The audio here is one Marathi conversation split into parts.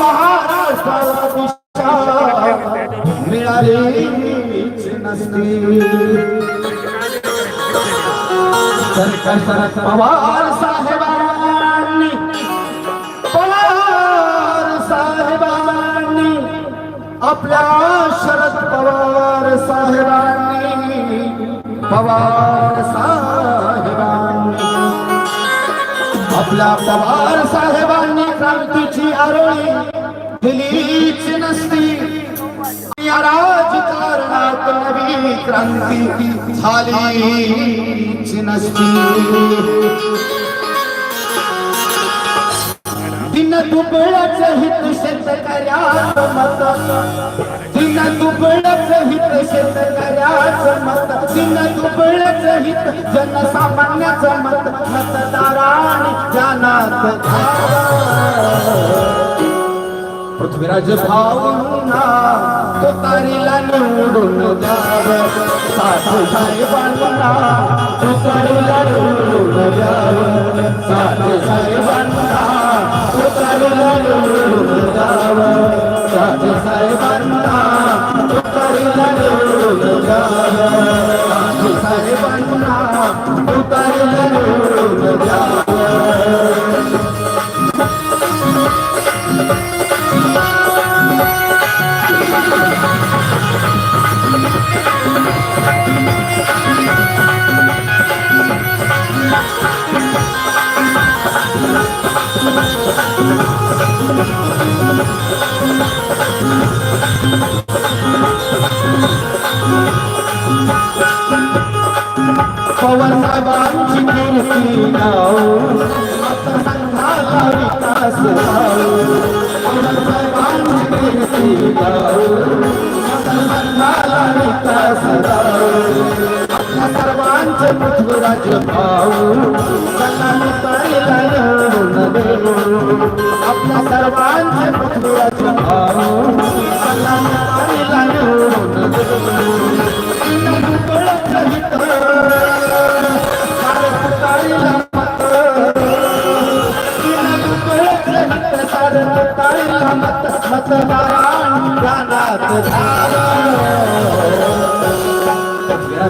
महाराष्ट्राला दिशा मिळालीच नसती सरकार शरद पवार साहेबांनी पवार साहेबांनी आपल्या शरद पवार साहेबांनी पवार साहेबांनी आपल्या पवार साहेबांनी क्रांतीची आरोळी दिलीच नसती. या राजकारणात नवी क्रांती झालीच नसती. दिन दुबळच हित शेतकऱ्याचं मत. दिन दुबळच हित शेतकऱ्याचं मत. दिन दुबळच हित जनसामान्याचं मत. मतदारांनी ध्यानात पृथ्वीराज भाऊंना तुतारीला निवडून द्याव साधू साहेबांना तुतारीला निवडून द्याव साधू साहेबांना तुतारीला निवडून द्याव साधू साहेबांना तुतारीला निवडून द्याव साधू साहेबांना तुतारीला निवडून द्याव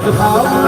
बाळासाहेब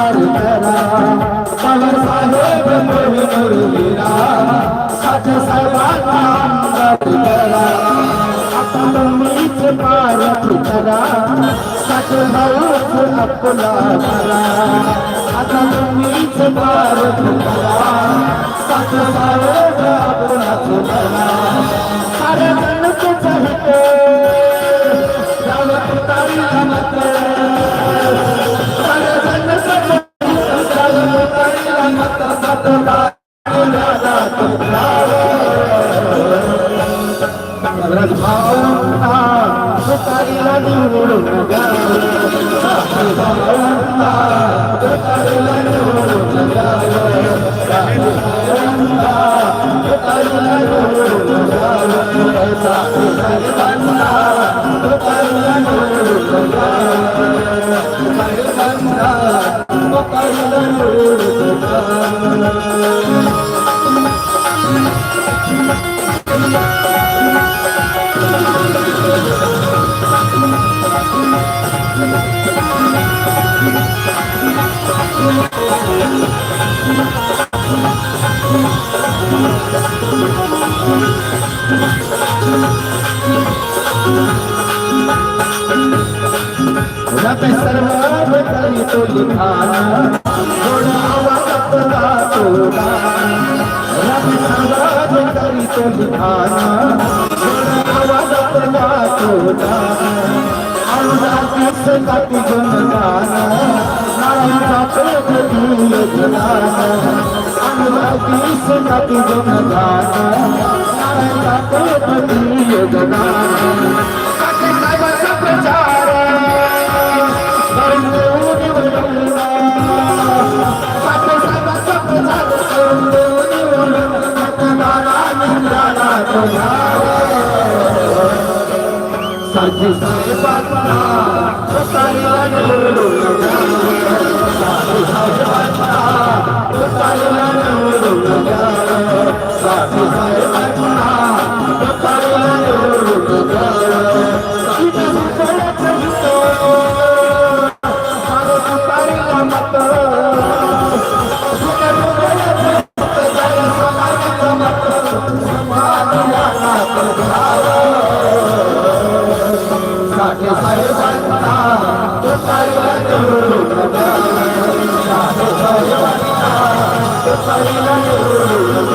भाऊच आपला करा आता तुम्हीच पारख करा साठी भाऊच आपलाच करा सारे जनतेच सध निवडून द्या. तुतारीला निवडून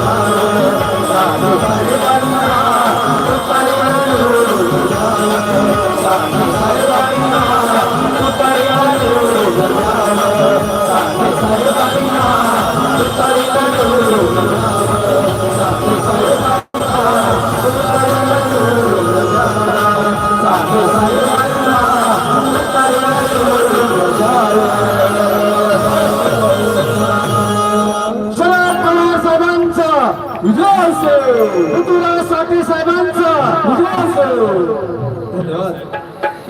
असो ऋतुराज साठे साहेबांचा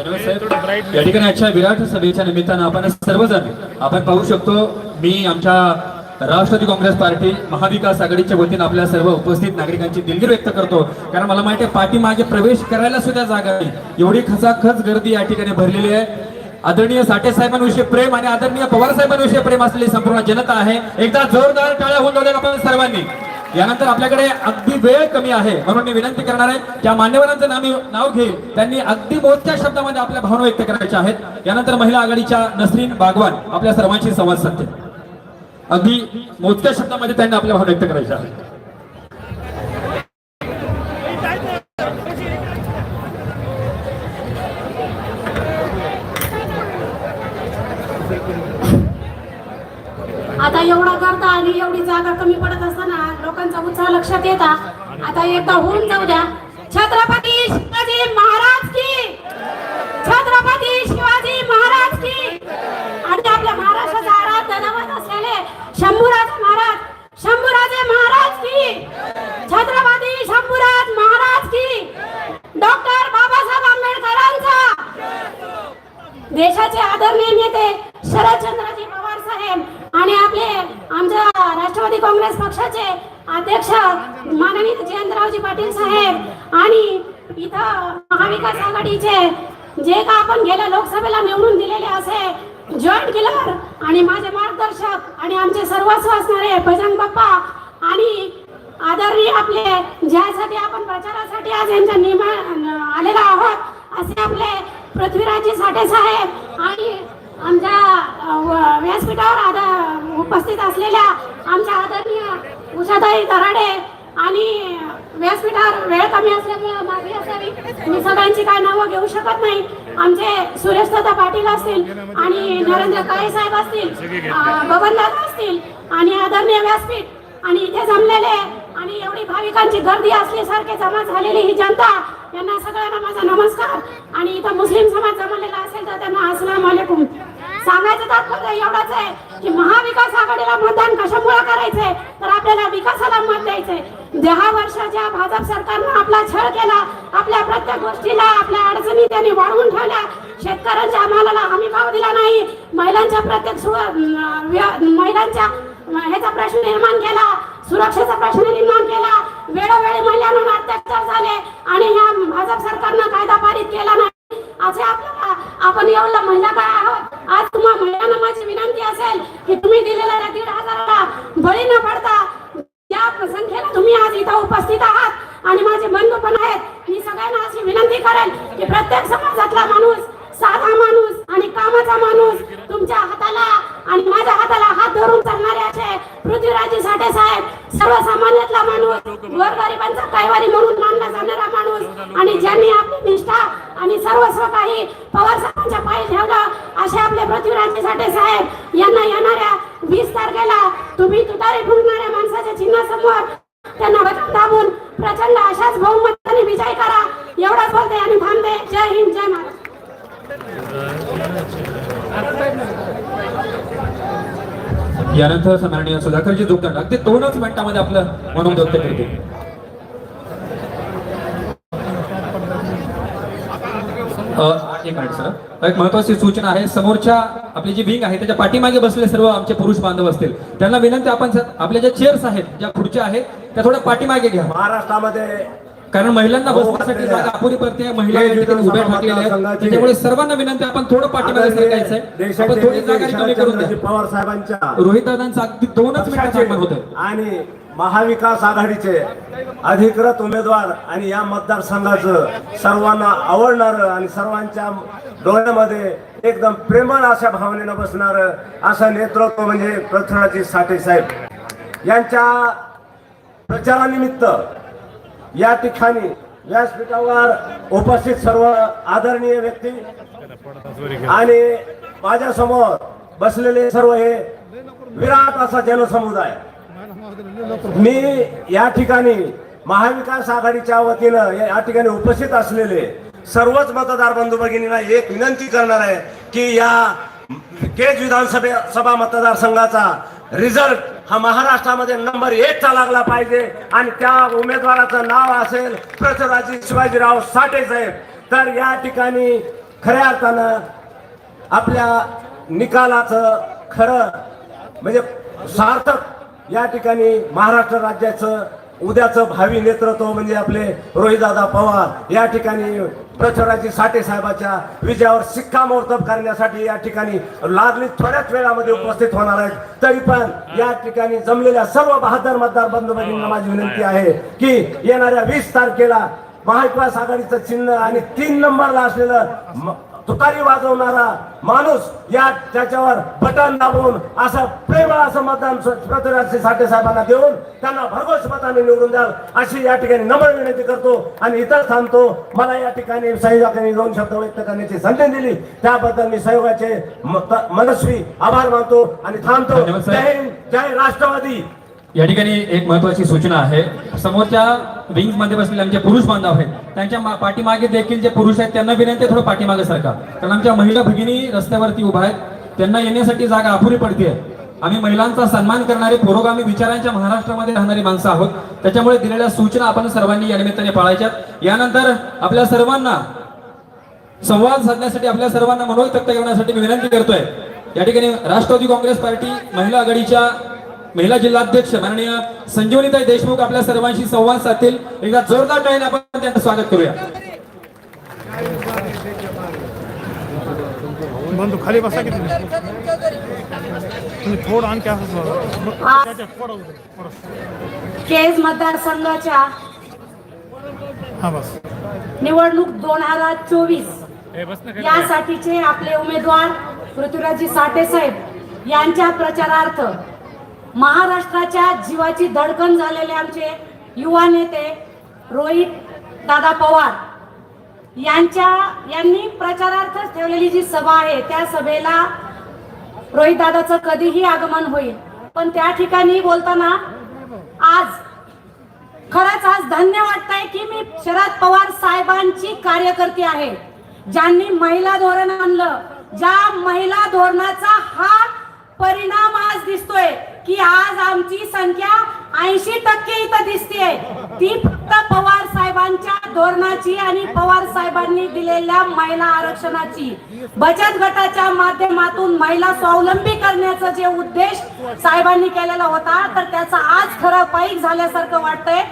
विजय या ठिकाणी आजच्या विराट सभेच्या निमित्तानं आपण सर्वजण आपण पाहू शकतो मी आमच्या राष्ट्रवादी काँग्रेस पार्टी महाविकास आघाडीच्या वतीनं आपल्या सर्व उपस्थित नागरिकांची दिलगिरी व्यक्त करतो. कारण मला माहिती आहे पाठीमागे प्रवेश करायला सुद्धा जागा नाही. एवढी खचाखच गर्दी या ठिकाणी भरलेली आहे. आदरणीय साठे साहेबांविषयी प्रेम आणि आदरणीय पवार साहेबांविषयी प्रेम असलेली संपूर्ण जनता आहे. एकदा जोरदार टाळ्या होऊन जाऊ आपण सर्वांनी. यानंतर आपल्याकडे अगदी वेळ कमी आहे. म्हणून मी विनंती करणार आहे त्या मान्यवरांचं नाव नाव घेईल त्यांनी अगदी मोठ्या शब्दामध्ये आपल्या भावना व्यक्त करायच्या आहेत. यानंतर महिला आघाडीच्या नसरीन बागवान आपल्या सर्वांशी संवाद साधते. अगदी मोजक्या शब्दामध्ये त्यांनी आपल्या भावना व्यक्त करायच्या आहेत. आता एवढा करता आणि एवढी जागा कमी पडत असताना उत्साह लक्षात येता. आता एकदा होऊन जाऊ द्या. छत्रपती शिवाजी महाराज की. छत्रपती शिवाजी महाराज की. आणि आपल्या महाराष्ट्राचा आराध्य दैवत असलेले शंभूराज महाराज शंभूराजे महाराज की. छत्रपती शंभूराज महाराज की. डॉक्टर बाबासाहेब आंबेडकरांचा. देशाचे आदरणीय नेते शरदचंद्रजी पवार साहेब आणि आपले आमच्या राष्ट्रवादी काँग्रेस पक्षाचे अध्यक्ष माननीय जयंतरावजी पाटील साहेब आणि इथं महाविकास आघाडीचे जे का आपण गेल्या लोकसभेला निवडून दिलेले असे जॉईंट किलर आणि माझे मार्गदर्शक आणि आमचे सर्वस्व असणारे बजरंग बाप्पा आणि आदरणीय आपले ज्यासाठी आपण प्रचारासाठी आज यांच्या निमा आलेला आहोत असे आपले पृथ्वीराजी साठे साहेब आणि आमच्या व्यासपीठावर आदर उपस्थित असलेल्या आमच्या आदरणीय उषाताई दराडे आणि व्यासपीठावर वेळ कमी असल्यामुळे मागणी असावी. मी सगळ्यांची काय नावं घेऊ शकत नाही. आमचे सुरेश दादा पाटील असतील आणि नरेंद्र काळे साहेब असतील बबनदादा असतील आणि आदरणीय व्यासपीठ. आणि इथे जमलेले आणि एवढी भाविकांची गर्दी असल्यासारखे जमा झालेली ही जनता यांना सगळ्यांना माझा नमस्कार. आणि इथं मुस्लिम समाज जमलेला असेल तर त्यांना अस्सलाम वालेकुम. सांगायचं तात्पर्य एवढंच आहे की महाविकास आघाडीला मतदान कशामुळे करायचंय? तर आपल्याला विकासाला मत द्यायचंय. दहा वर्षाच्या भाजप सरकारनं आपला छळ केला आपल्या प्रत्येक गोष्टीला आपल्या अडचणी त्यांनी वाढवून ठेवल्या. शेतकऱ्यांच्या आम्हाला हमी भाव दिला नाही. महिलांच्या प्रत्येक सु- महिलांच्या ह्याचा प्रश्न निर्माण केला सुरक्षेचा प्रश्न निर्माण केला. वेळोवेळी महिलांवर अत्याचार झाले आणि ह्या भाजप सरकारनं कायदा पारित केला नाही. असे आपल्याला आपण एवढं महिला काय आहोत? आज तुम्हाला महिलांना माझी विनंती असेल की तुम्ही दिलेल्या त्या दीड हजाराला बळी न पडता या संख्येला तुम्ही आज इथं उपस्थित आहात. आणि माझे बंधू पण आहेत. मी सगळ्यांना अशी विनंती करेन की प्रत्येक समाजातला माणूस साधा माणूस आणि कामाचा माणूस तुमच्या हाताला आणि माझ्या हाताला हात धरून चालणारे असे पृथ्वीराजे साठे साहेब सर्वसामान्यातला माणूस गोरगरिबांचा कैवारी म्हणून मानला जाणारा माणूस आणि ज्यांनी आपली निष्ठा आणि सर्वस्व काही पवार साहेबांच्या पायी ठेवलं असे आपले पृथ्वीराजे साठे साहेब यांना येणाऱ्या वीस तारखेला तुम्ही तुतारी फुंकणाऱ्या माणसाच्या चिन्हासमोर त्यांना वचन दाबून प्रचंड अशाच बहुमताने विजय करा. एवढंच बोलते आणि थांबते. जय हिंद जय महाराज यानंतर सन्माननीय सुधाकरजी जोगदंड अगदी दोनच मिनिटामध्ये आपलं म्हणून व्यक्त करते एक मिनिट सर. एक महत्वाची सूचना आहे. समोरच्या आपली जी विंग आहे त्याच्या पाठीमागे बसले सर्व आमचे पुरुष बांधव असतील. त्यांना विनंती आपण सर आपल्या ज्या चेअर्स आहेत ज्या खुर्च्या आहेत त्या थोड्या पाठीमागे घ्या. महाराष्ट्रामध्ये कारण महिलांना हो, बसण्यासाठी. जागा अपुरी पडते महिला उभ्या ठाकलेल्या आहेत. त्याच्यामुळे सर्वांना विनंती आपण थोडं पाठीमागे सरकायचं आपण थोडी जागा कमी करून द्या. पवार साहेबांच्या रोहित दादांचं अगदी दोनच मिनिटात पक्षाचे आगमन होतं. आणि महाविकास आघाडीचे अधिकृत उमेदवार आणि या मतदारसंघाचं सर्वांना आवडणार आणि सर्वांच्या डोळ्यामध्ये एकदम प्रेमळ अशा भावनेनं बसणार असं नेतृत्व म्हणजे पृथ्वीराजी साठे साहेब. यांच्या प्रचारानिमित्त या ठिकाणी व्यासपीठावर उपस्थित सर्व आदरणीय व्यक्ती आणि माझ्यासमोर बसलेले सर्व हे विराट असा जनसमुदाय. मी या ठिकाणी महाविकास आघाडीच्या वतीनं या ठिकाणी उपस्थित असलेले सर्वच मतदार बंधू भगिनींना एक विनंती करणार आहे की या केज विधानसभे सभा मतदारसंघाचा रिझल्ट हा महाराष्ट्रामध्ये नंबर एक चा लागला पाहिजे. आणि त्या उमेदवाराचं नाव असेल पृथ्वीराजी शिवाजीराव साठे साहेब. तर या ठिकाणी खऱ्या अर्थानं आपल्या निकालाचं खरं म्हणजे सार्थक या ठिकाणी महाराष्ट्र राज्याचं उद्याचं भावी नेतृत्व म्हणजे आपले रोहितदादा पवार या ठिकाणी प्रचाराची साठे साहेबाच्या विजयावर शिक्कामोर्तब करण्यासाठी या ठिकाणी लागली थोड्याच वेळामध्ये उपस्थित होणार आहेत. तरी पण या ठिकाणी जमलेल्या सर्व बहादर मतदार बंधू भगिनींना माझी विनंती आहे की येणाऱ्या वीस तारखेला महाविकास आघाडीचं चिन्ह आणि तीन नंबरला असलेलं तुतारी वाजवणारा माणूस या त्याच्यावर बटन दाबून असं प्रेम असं मतदान स- पृथ्वीराज साठे साहेबांना देऊन त्यांना भरघोस मताने निवडून द्याल अशी या ठिकाणी नम्र विनंती करतो आणि इतर थांबतो. मला या ठिकाणी सहयोगाने दोन शब्द व्यक्त करण्याची संधी दिली. त्याबद्दल मी सहयोगाचे मनस्वी आभार मानतो आणि थांबतो. जय हिंद जय राष्ट्रवादी. या ठिकाणी एक महत्वाची सूचना आहे. समोरच्या विंगमध्ये बसलेले आमचे पुरुष बांधव आहेत. त्यांच्या मा- पाठीमागे देखील जे पुरुष आहेत त्यांना विनंती थोडं पाठीमागे सरका. कारण आमच्या महिला भगिनी रस्त्यावरती उभा आहेत. त्यांना येण्यासाठी जागा अपुरी पडते आम्ही महिलांचा सन्मान करणारे पुरोगामी विचारांच्या महाराष्ट्रामध्ये राहणारी माणसं आहोत. त्याच्यामुळे दिलेल्या सूचना आपण सर्वांनी या निमित्ताने पाळायच्यात. यानंतर आपल्या सर्वांना संवाद साधण्यासाठी आपल्या सर्वांना मनोगत व्यक्त करण्यासाठी मी विनंती करतोय. या ठिकाणी राष्ट्रवादी काँग्रेस पार्टी महिला आघाडीच्या महिला जिल्हाध्यक्ष माननीय संजीवनीताई देशमुख आपल्या सर्वांशी संवाद साधतील. एकदा जोरदार टाळीने आपण त्यांचं स्वागत करूया. बंधू खाली बसा की तुम्ही? थोडं आणखी असं. केज मतदारसंघाच्या हा बस. निवडणूक दोन हजार चोवीस. यासाठीचे आपले उमेदवार पृथ्वीराजी साठे साहेब यांच्या प्रचारार्थ महाराष्ट्राच्या जीवाची धडकन झालेले आमचे युवा नेते रोहित दादा पवार यांच्या यांनी प्रचारार्थच ठेवलेली जी सभा आहे त्या सभेला रोहित दादाचं कधीही आगमन होईल. पण त्या ठिकाणी बोलताना आज खरंच आज धन्य वाटतंय की मी शरद पवार साहेबांची कार्यकर्ती आहे ज्यांनी महिला धोरण आणलं. ज्या महिला धोरणाचा हा परिणाम आज दिसतोय. की आज आमची संख्या ऐंशी टक्के इथं दिसतेय. ती फक्त पवार साहेबांच्या धोरणाची आणि पवार साहेबांनी दिलेल्या महिला आरक्षणाची. बचत गटाच्या माध्यमातून महिला स्वावलंबी करण्याचा जे उद्देश साहेबांनी केलेला होता तर त्याचा आज खरं पाईक झाल्यासारखं वाटतंय.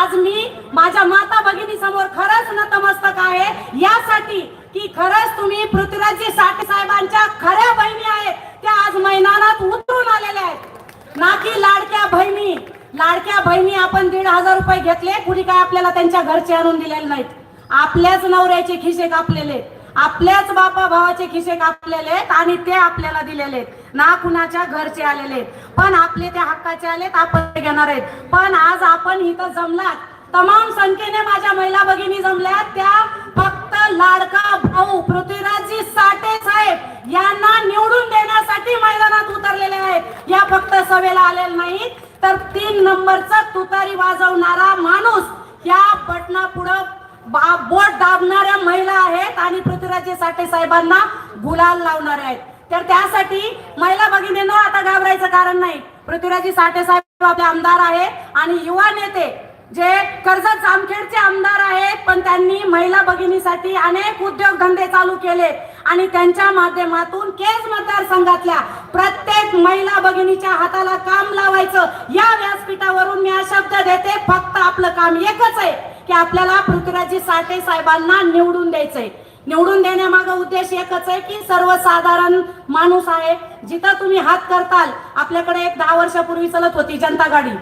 आज मी माझ्या माता भगिनी समोर खरंच नतमस्तक आहे. यासाठी की खरंच तुम्ही पृथ्वीराजी साठे साहेबांनी खऱ्या बहिणी आहेत त्या आज मैदानात उतरून आलेल्या आहेत ना की लाडक्या बहिणी लाडक्या बहिणी आपण दीड हजार रुपये घेतले कुणी काय आपल्याला त्यांच्या घरचे आणून दिलेले नाहीत. आपल्याच नवऱ्याचे खिसे कापलेले आपल्याच बापा भावाचे खिसे कापलेले आहेत आणि ते आपल्याला दिलेले आहेत. ना कुणाच्या घरचे आलेले आहेत. पण आपले त्या हक्काचे आलेत आपण ते घेणार आहेत. पण आज आपण इथं जमलात. तमाम संख्येने माझ्या महिला भगिनी जमल्या त्या फक्त लाडका भाऊ पृथ्वीराजजी साठे साहेब यांना निवडून देण्यासाठी मैदानात उतरलेले आहेत. या फक्त सभेला आलेले नाहीत. तर तीन नंबरचा तुतारी वाजवणारा माणूस या बटना पुढं बा- बोट दाबणाऱ्या महिला आहेत आणि पृथ्वीराजे साठे साहेबांना गुलाल लावणारे आहेत. तर त्यासाठी महिला भगिनींनो आता घाबरायचं कारण नाही. पृथ्वीराजी साठे साहेब आपले आमदार आहेत आणि युवा नेते जे कर्जत जामखेडचे आमदार आहेत पण त्यांनी महिला भगिनीसाठी अनेक उद्योगधंदे चालू केले. आणि त्यांच्या माध्यमातून केज मतदारसंघातल्या प्रत्येक महिला भगिनीच्या हाताला काम लावायचं या व्यासपीठावरून मी हा शब्द देते. फक्त आपलं काम एकच आहे की आपल्याला पृथ्वीराजी साठे साहेबांना निवडून द्यायचंय. निवडून देण्यामागं उद्देश एकच आहे की सर्वसाधारण माणूस आहे. जिथं तुम्ही हात करताल आपल्याकडे एक दहा वर्षापूर्वी चलत होती जनता गाडी.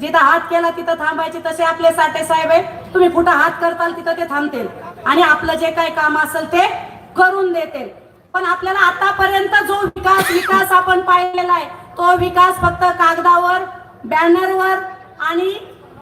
जिथं हात केला तिथं थांबायचे तसे आपले साठे साहेब आहे तुम्ही कुठं हात करताल तिथं ते थांबतील. आणि आपलं जे काही काम असेल ते करून देतील. पण आपल्याला आतापर्यंत जो विकास विकास आपण पाहिलेला आहे तो विकास फक्त कागदावर बॅनरवर आणि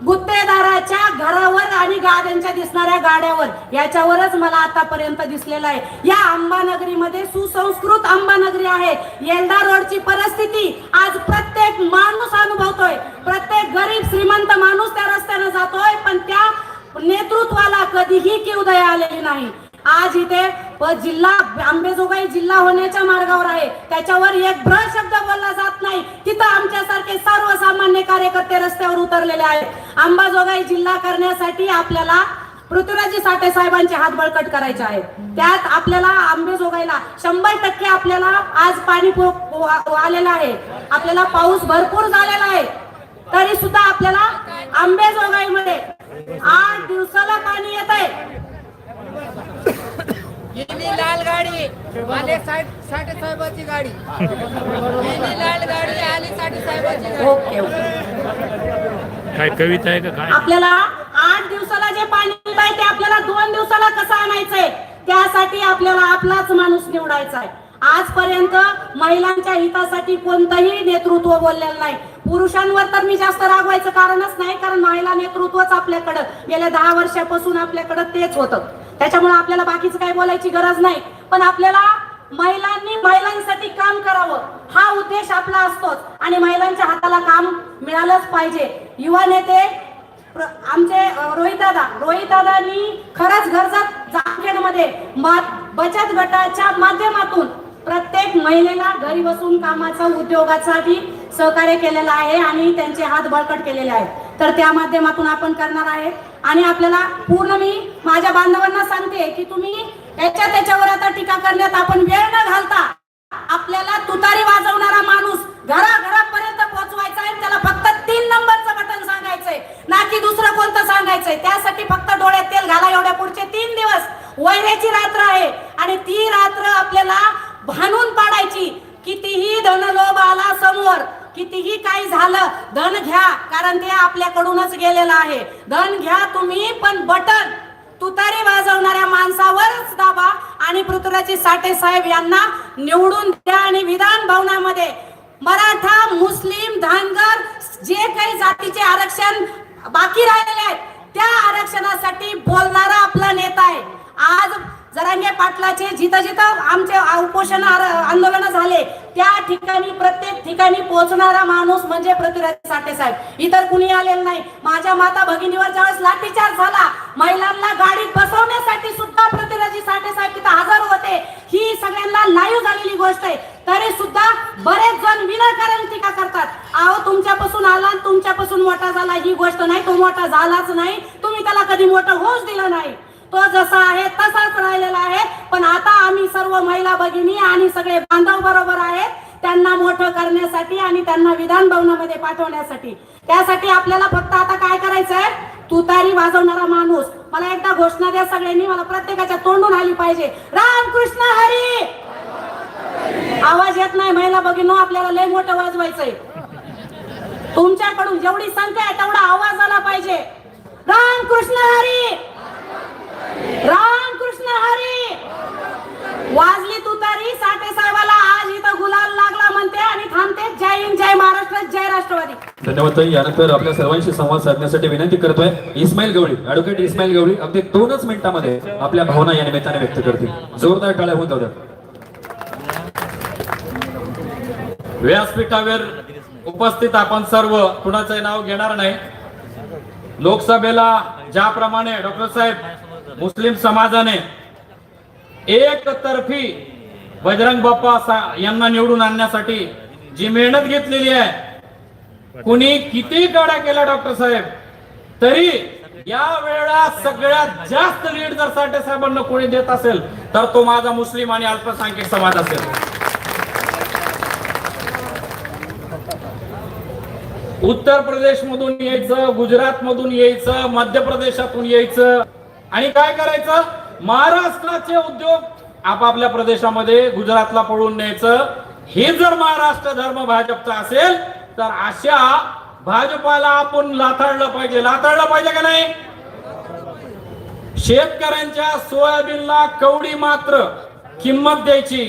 गुत्तेदाराच्या घरावर आणि गाड्यांच्या दिसणाऱ्या गाड्यावर. याच्यावरच मला आतापर्यंत दिसलेला आहे. या अंबानगरीमध्ये सुसंस्कृत अंबानगरी आहे. येल्डा रोडची परिस्थिती आज प्रत्येक माणूस अनुभवतोय. प्रत्येक गरीब श्रीमंत माणूस त्या रस्त्याने जातोय पण त्या नेतृत्वाला कधीही किवदय आलेली नाही. आज इथे जिल्हा आंबेजोगाई जिल्हा होण्याच्या मार्गावर आहे. त्याच्यावर एक भ्र शब्द बोलला जात नाही. तिथं आमच्यासारखे सर्वसामान्य कार्यकर्ते रस्त्यावर उतरलेले आहेत. आंबाजोगाई जिल्हा करण्यासाठी आपल्याला पृथ्वीराजी साठे साहेबांचे हात बळकट करायचे आहेत त्यात आपल्याला आंबेजोगाईला शंभर टक्के आपल्याला आज पाणी वा- आलेलं आहे. आपल्याला पाऊस भरपूर झालेला आहे. तरी सुद्धा आपल्याला आंबेजोगाईमध्ये आठ दिवसाला पाणी येत आहे लाल गाडी आले साठ साठे साहेबाची गाडी. गेली लाल गाडी आली साठे साहेबाची गाडी. Okay okay. काय कविता आहे का काय? आपल्याला आठ दिवसाला जे पाणी आहे ते आपल्याला दोन दिवसाला कसं आणायचंय? त्यासाठी आपल्याला आपलाच माणूस निवडायचा आहे. आजपर्यंत महिलांच्या हितासाठी कोणतंही नेतृत्व बोललेलं नाही. पुरुषांवर तर मी जास्त रागवायचं कारणच नाही कारण महिला नेतृत्वच आपल्याकडं. गेल्या दहा वर्षापासून आपल्याकडं तेच होतं. त्याच्यामुळे आपल्याला बाकीचं काही बोलायची गरज नाही. पण आपल्याला महिलांनी महिलांसाठी काम करावं. हा उद्देश आपला असतोच. आणि महिलांच्या हाताला काम मिळालंच पाहिजे. युवा नेते आमचे रोहित दादा. रोहित खरंच गरजत जामखेडमध्ये मा- बचत गटाच्या माध्यमातून प्रत्येक महिलेला घरी बसून कामाचा उद्योगासाठी सहकार्य केलेलं आहे आणि त्यांचे हात बळकट केलेले आहेत. तर त्या माध्यमातून आपण करणार आहे. आणि आपल्याला पूर्ण मी माझ्या बांधवांना सांगते की तुम्ही याच्या त्याच्यावर आता टीका करण्यात आपण वेळ न घालता आपल्याला तुतारी वाजवणारा माणूस घराघरापर्यंत पोहोचवायचा आहे. त्याला फक्त तीन नंबरचं बटन सांगायचंय. ना की दुसरं कोणतं सांगायचंय. त्यासाठी फक्त डोळ्यात तेल घाला. एवढ्या पुढचे तीन दिवस वैऱ्याची रात्र आहे. आणि ती रात्र आपल्याला भानून पाडायची. कितीही धनलोभ आला समोर कितीही काही झालं धन घ्या कारण ते आपल्याकडूनच गेलेलं आहे. धन घ्या तुम्ही पण बटन तुतारी वाजवणाऱ्या माणसावरच दाबा आणि पृथ्वीराजी साठे साहेब यांना निवडून द्या आणि विधान भवनामध्ये मराठा मुस्लिम धनगर जे काही जातीचे आरक्षण बाकी राहिलेले आहेत त्या आरक्षणासाठी बोलणारा आपला नेता आहे. आज जरांगे पाटलाचे जिथं जिथं आमचे उपोषण आंदोलन झाले त्या ठिकाणी प्रत्येक ठिकाणी पोहोचणारा माणूस म्हणजे पृथ्वीराज साठे साहेब. इतर कुणी आलेलं नाही. माझ्या माता भगिनीवर ज्यावेळेस लाठीचार्ज झाला महिलांना गाडीत बसवण्यासाठी सुद्धा पृथ्वीराजी साठे साहेब तिथं हजर होते. ही सगळ्यांना लाईव्ह झालेली गोष्ट आहे. तरी सुद्धा बरेच जण विनाकारण टीका करतात. अहो तुमच्यापासून आला आणि तुमच्यापासून मोठा झाला. ही गोष्ट नाही तो मोठा झालाच नाही. तुम्ही त्याला कधी मोठं होऊच दिलं नाही. तो जसा आहे तसाच राहिलेला आहे. पण आता आम्ही सर्व महिला भगिनी आणि सगळे बांधव बरोबर आहेत त्यांना मोठं करण्यासाठी आणि त्यांना विधान भवनामध्ये पाठवण्यासाठी. त्यासाठी आपल्याला फक्त आता काय करायचं आहे तुतारी वाजवणारा माणूस. मला एकदा घोषणा द्या सगळ्यांनी. मला प्रत्येकाच्या तोंडून आली पाहिजे. रामकृष्ण हरी! आवाज येत नाही महिला भगिनो आपल्याला लय मोठं वाजवायचंय. तुमच्याकडून जेवढी संख्या आहे तेवढा आवाज आला पाहिजे. राम कृष्ण रामकृष्ण हरी! धन्यवाद ताई यानंतर आपल्या सर्वांशी संवाद साधण्यासाठी विनंती करतोय. इस्माईल गवळी ऍडव्होकेट इस्माईल गवळी अगदी दोनच मिनिटांमध्ये आपल्या भावना या निमित्ताने व्यक्त करतील. जोरदार टाळ्या होऊन जाऊ द्या. व्यासपीठावर उपस्थित आपण सर्व कुणाचं नाव घेणार नाही. लोकसभेला ज्याप्रमाणे डॉक्टर साहेब मुस्लिम समाजाने एकतर्फी बजरंग बाप्पा यांना निवडून आणण्यासाठी जी मेहनत घेतलेली आहे कुणी किती गाड्या केल्या डॉक्टर साहेब? तरी या वेळेला सगळ्यात जास्त लीड जर साठे साहेबांना कोणी देत असेल तर तो माझा मुस्लिम आणि अल्पसंख्याक समाज असेल. उत्तर प्रदेश मधून यायचं गुजरात मधून यायचं मध्य प्रदेशातून यायचं. आणि काय करायचं? महाराष्ट्राचे उद्योग आपापल्या प्रदेशामध्ये गुजरातला पळून न्यायचं. हे जर महाराष्ट्र धर्म भाजपचा असेल तर अशा भाजपाला आपण लाथाळलं पाहिजे. लाथाळलं पाहिजे का नाही? शेतकऱ्यांच्या सोयाबीनला कवडी मात्र किंमत द्यायची.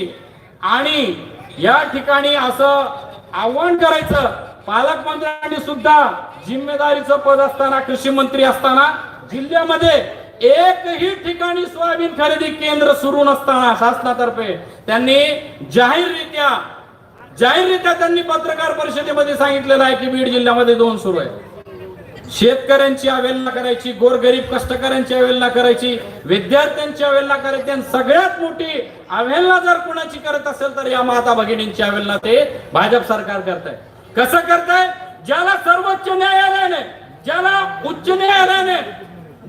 आणि या ठिकाणी असं आव्हान करायचं पालकमंत्र्यांनी सुद्धा जिम्मेदारीचं पद असताना कृषी मंत्री असताना जिल्ह्यामध्ये एकही ठिकाणी सोयाबीन खरेदी केंद्र सुरू नसताना शासनातर्फे त्यांनी जाहीररित्या जाहीररित्या त्यांनी पत्रकार परिषदेमध्ये सांगितलेलं आहे की बीड जिल्ह्यामध्ये दोन सुरू आहे शेतकऱ्यांची अवेलना करायची गोरगरीब कष्टकऱ्यांची अवेलना करायची विद्यार्थ्यांची अवेलना करायची आणि सगळ्यात मोठी अवेलना जर कुणाची करत असेल तर या माता भगिनींची अवेलना ते भाजप सरकार करताय. कसं करताय? ज्याला सर्वोच्च न्यायालयाने ज्याला उच्च न्यायालयाने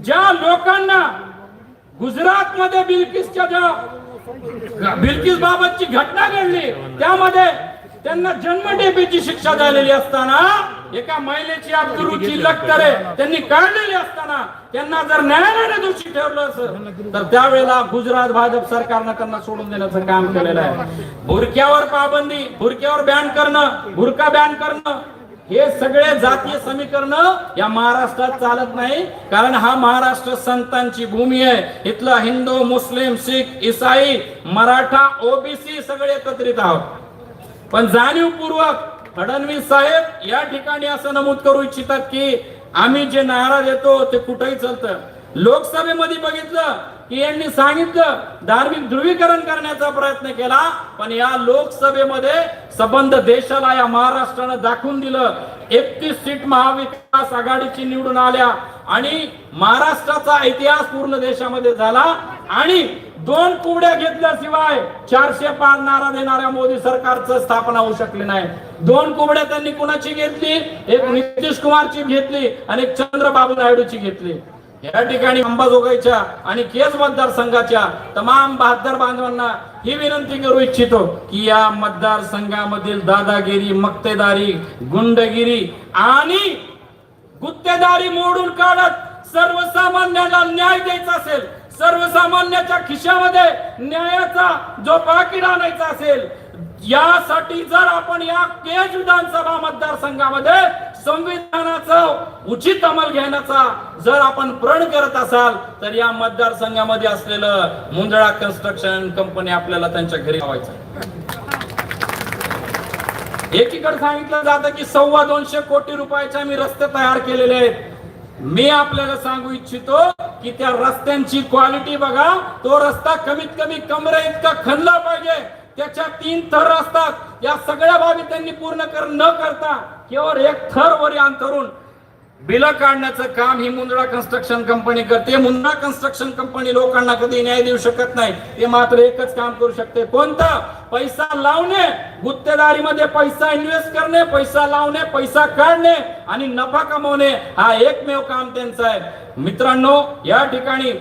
ज्या लोकांना गुजरात मध्ये बिल्किसच्या ज्या बिल्किस बाबतची घटना घडली त्यामध्ये त्यांना जन्मठेपेची शिक्षा झालेली असताना एका महिलेची अब्दुरुची लक्तरे त्यांनी काढलेली असताना त्यांना जर न्यायालयाने दोषी ठरवलं असेल तर त्यावेळेला गुजरात भाजप सरकारनं त्यांना सोडून देण्याचं काम केलेलं आहे. बुरक्यावर पाबंदी बुरक्यावर बॅन करणं बुरका बॅन करणं हे सगळे जातीय समीकरण या महाराष्ट्रात चालत नाही. कारण हा महाराष्ट्र संतांची भूमी आहे. इथलं हिंदू मुस्लिम शीख इसाई मराठा ओबीसी सगळे एकत्रित आहोत. पण जाणीवपूर्वक फडणवीस साहेब या ठिकाणी असं नमूद करू इच्छितात की आम्ही जे नारा देतो ते कुठेही चालतं. लोकसभेमध्ये बघितलं की यांनी सांगितलं धार्मिक ध्रुवीकरण करण्याचा प्रयत्न केला पण या लोकसभेमध्ये संबंध देशाला या महाराष्ट्रानं दाखवून दिलं. एकतीस सीट महाविकास आघाडीची निवडून आल्या आणि महाराष्ट्राचा इतिहास पूर्ण देशामध्ये झाला आणि दोन कुबड्या घेतल्याशिवाय चारशे पाच नारा देणाऱ्या मोदी सरकारचं स्थापना होऊ शकली नाही. दोन कुबड्या त्यांनी कुणाची घेतली? एक नितीश कुमारची घेतली आणि एक चंद्रबाबू नायडूची घेतली. या ठिकाणी अंबाजोगाईच्या आणि केज मतदारसंघाच्या तमाम बहादर बांधवांना ही विनंती करू इच्छितो की या मतदारसंघामधील दादागिरी मक्तेदारी गुंडगिरी आणि गुत्तेदारी मोडून काढत सर्वसामान्याला न्याय द्यायचा असेल सर्वसामान्याच्या खिशामध्ये न्यायाचा जो पाकिट आणायचा असेल यासाठी जर आपण या केज विधानसभा मतदारसंघामध्ये संविधानाचं उचित अंमल घेण्याचा जर आपण प्रण करत असाल तर या मतदारसंघामध्ये असलेलं मुंदळा कन्स्ट्रक्शन कंपनी आपल्याला त्यांच्या घरी लावायचं एकीकडे सांगितलं जातं की सव्वा दोनशे कोटी रुपयाचे आम्ही रस्ते तयार केलेले आहेत. मी आपल्याला सांगू इच्छितो की त्या रस्त्यांची क्वालिटी बघा. तो रस्ता कमीत कमी कमरे इतका खणला पाहिजे. त्याच्या तीन थर असतात. या सगळ्या बाबी त्यांनी पूर्ण कर न करता केवळ एक थर वर अंतरून बिलं काढण्याचं काम ही मुंद्रा कन्स्ट्रक्शन कंपनी करते. मुंद्रा कन्स्ट्रक्शन कंपनी लोकांना कधी न्याय देऊ शकत नाही. ते मात्र एकच काम करू शकते. कोणतं? पैसा लावणे. गुत्तेदारीमध्ये पैसा इन्व्हेस्ट करणे पैसा लावणे पैसा काढणे आणि नफा कमवणे हा एकमेव काम त्यांचं आहे. मित्रांनो या ठिकाणी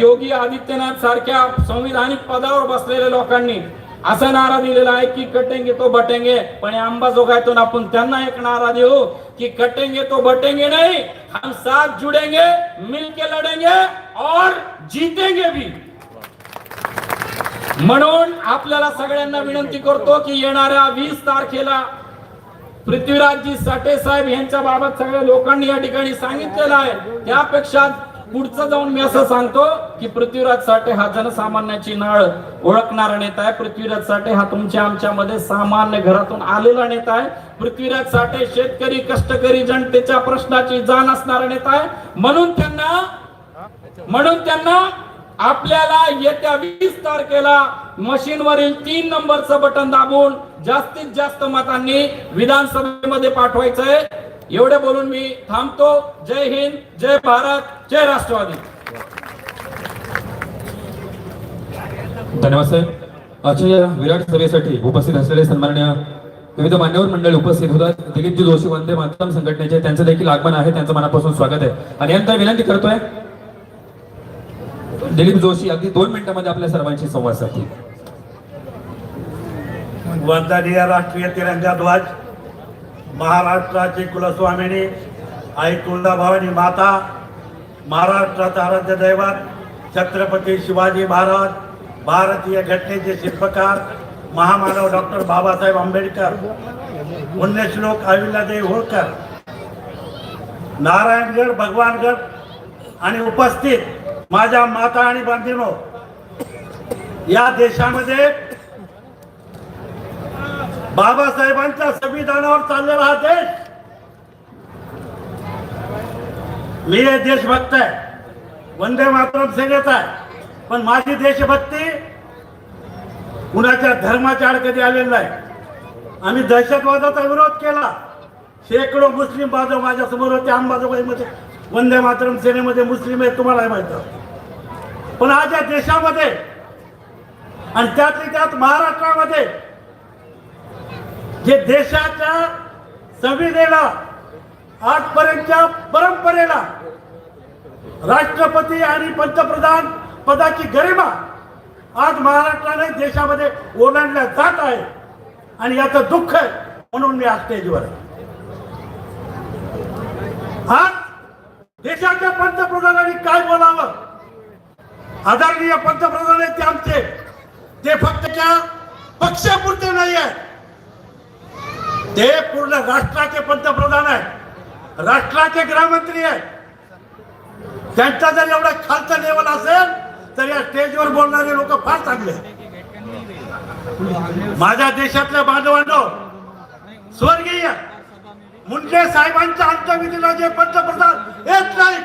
योगी आदित्यनाथ सारख्या संविधानिक पदावर बसलेल्या लोकांनी असा नारा दिलेला आहे की कटेंगे तो बटेंगे. पण या अंबाजोगाईतून आपण त्यांना एक नारा देऊ की कटेंगे तो बटेंगे नाही. हम साथ जुड़ेंगे मिलके लढेंगे और जीतेंगे भी. म्हणून आपल्याला सगळ्यांना विनंती करतो की येणाऱ्या वीस तारखेला पृथ्वीराजजी साठे साहेब यांच्या बाबत सगळ्या लोकांनी या ठिकाणी सांगितलेलं आहे. त्यापेक्षा पुढचं जाऊन मी असं सांगतो की पृथ्वीराज साठे हा जनसामान्याची नाळ ओळखणारा नेता आहे. पृथ्वीराज साठे हा तुमच्या आमच्यामध्ये सामान्य घरातून आलेला नेता आहे. पृथ्वीराज साठे शेतकरी कष्टकरी जनतेच्या प्रश्नाची जाण असणारा नेता आहे. म्हणून त्यांना म्हणून त्यांना आपल्याला येत्या वीस तारखेला मशीनवरील तीन नंबरचं बटन दाबून जास्तीत जास्त मतांनी विधानसभेमध्ये पाठवायचंय. एवढे बोलून मी थांबतो. जय हिंद जय भारत जय राष्ट्रवादी. धन्यवाद साहेब आजच्या या विराट सभेसाठी उपस्थित असलेले सन्माननीय विविध मान्यवर मंडळी उपस्थित होतात. दिलीपजी जोशी वंदे मातरम संघटनेचे त्यांचं देखील आगमन आहे. त्यांचं मनापासून स्वागत आहे. आणि यानंतर विनंती करतोय दिलीप जोशी अगदी दोन मिनिटांमध्ये आपल्या सर्वांशी संवाद साधतील. वंदनीय राष्ट्रीय तिरंगा ध्वज. महाराष्ट्राची कुलस्वामिनी आई तुळजाभवानी माता महाराष्ट्राचं आराध्य दैवत छत्रपती शिवाजी महाराज भारतीय घटनेचे शिल्पकार महामानव डॉक्टर बाबासाहेब आंबेडकर पुण्यश्लोक अहिल्यादेवी होळकर नारायणगड भगवानगड आणि उपस्थित माझ्या माता आणि बांधिनो या देशामध्ये बाबासाहेबांच्या संविधानावर चाललेला हा देश. मी हे देशभक्त आहे. वंदे मातरम सेनेत आहे. पण माझी देशभक्ती कुणाच्या धर्माच्या आड कधी आलेली नाही. आम्ही दहशतवादाचा विरोध केला. शेकडो मुस्लिम बाजू माझ्यासमोर होते अंबाजोगाईमध्ये. वंदे मातरम सेनेमध्ये मुस्लिम आहेत तुम्हाला माहीत. पण आज या देशामध्ये आणि त्यातली त्यात महाराष्ट्रामध्ये जे देशाच्या संविधेला आजपर्यंतच्या परंपरेला राष्ट्रपती आणि पंतप्रधान पदाची गरिमा आज महाराष्ट्राने देशामध्ये ओलांडल्या जात आहे आणि याचं दुःख आहे म्हणून मी आज स्टेजवर आहे. आज देशाच्या पंतप्रधानांनी काय बोलावं? आदरणीय पंतप्रधान आहेत ते आमचे. ते फक्त त्या पक्षापुरते नाही आहे ते पूर्ण राष्ट्राचे पंतप्रधान आहेत. राष्ट्राचे गृहमंत्री आहेत. त्यांचा जर एवढा खालचा लेवल असेल तर या स्टेजवर बोलणारे लोक फार चांगले माझ्या देशातल्या बांधवांनो स्वर्गीय मुंडे साहेबांच्या अंत्यविधीला जे पंतप्रधान येत नाही